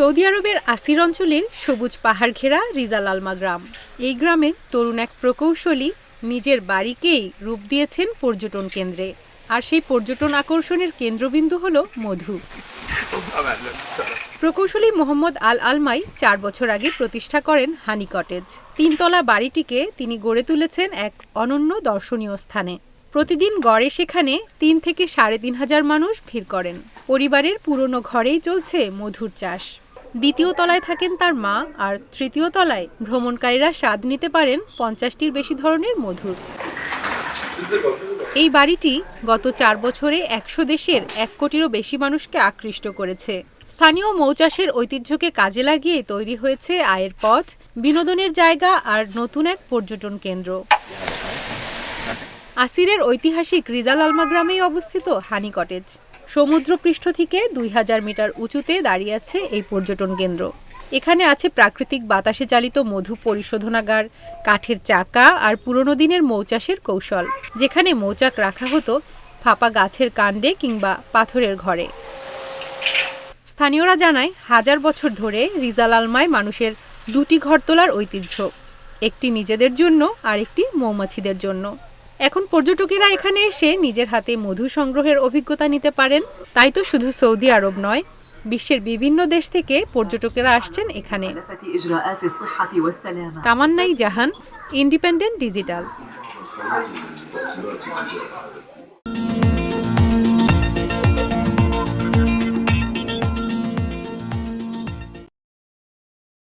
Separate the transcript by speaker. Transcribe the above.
Speaker 1: Saudi আরবের আসির অঞ্চলের সবুজ পাহাড় ঘেরা রিজাল আলমা গ্রাম এই গ্রামের তরুণ এক প্রকৌশলী নিজের বাড়িকেই রূপ দিয়েছেন পর্যটন কেন্দ্রে। আর সেই পর্যটন আকর্ষণের কেন্দ্রবিন্দু হল মধু। প্রকৌশলী মোহাম্মদ আল আলমাই চার বছর আগে প্রতিষ্ঠা করেন হানি কটেজ। তিনতলা বাড়িটিকে তিনি গড়ে তুলেছেন এক অনন্য দর্শনীয় স্থানে। প্রতিদিন গড়ে সেখানে তিন থেকে সাড়ে তিন হাজার মানুষ ভিড় করেন। পরিবারের পুরনো ঘরেই চলছে মধুর চাষ। দ্বিতীয় তলায় থাকেন তার মা আর তৃতীয় তলায় ভ্রমণকারীরা স্বাদ নিতে পারেন পঞ্চাশটির বেশি ধরনের মধুর। এই বাড়িটি গত চার বছরে একশো দেশের এক কোটিরও বেশি মানুষকে আকৃষ্ট করেছে। স্থানীয় মৌচাষের ঐতিহ্যকে কাজে লাগিয়ে তৈরি হয়েছে আয়ের পথ, বিনোদনের জায়গা আর নতুন এক পর্যটন কেন্দ্র। আসিরের ঐতিহাসিক রিজাল আলমা গ্রামেই অবস্থিত হানি কটেজ। সমুদ্রপৃষ্ঠ থেকে দুই হাজার মিটার উঁচুতে দাঁড়িয়ে আছে এই পর্যটন কেন্দ্র। এখানে আছে প্রাকৃতিক বাতাসে চালিত মধু পরিশোধনাগার, কাঠের চাকা আর পুরনো দিনের মৌচাষের কৌশল, যেখানে মৌচাক রাখা হতো ফাঁপা গাছের কাণ্ডে কিংবা পাথরের ঘরে। স্থানীয়রা জানায়, হাজার বছর ধরে রিজাল আলমায় মানুষের দুটি ঘর তোলার ঐতিহ্য, একটি নিজেদের জন্য আর একটি মৌমাছিদের জন্য। এখন পর্যটকেরা এখানে এসে নিজের হাতে মধু সংগ্রহের অভিজ্ঞতা নিতে পারেন। তাই তো শুধু সৌদি আরব নয়, বিশ্বের বিভিন্ন দেশ থেকে পর্যটকেরা আসছেন এখানে। Tamannai Jahan, Independent Digital.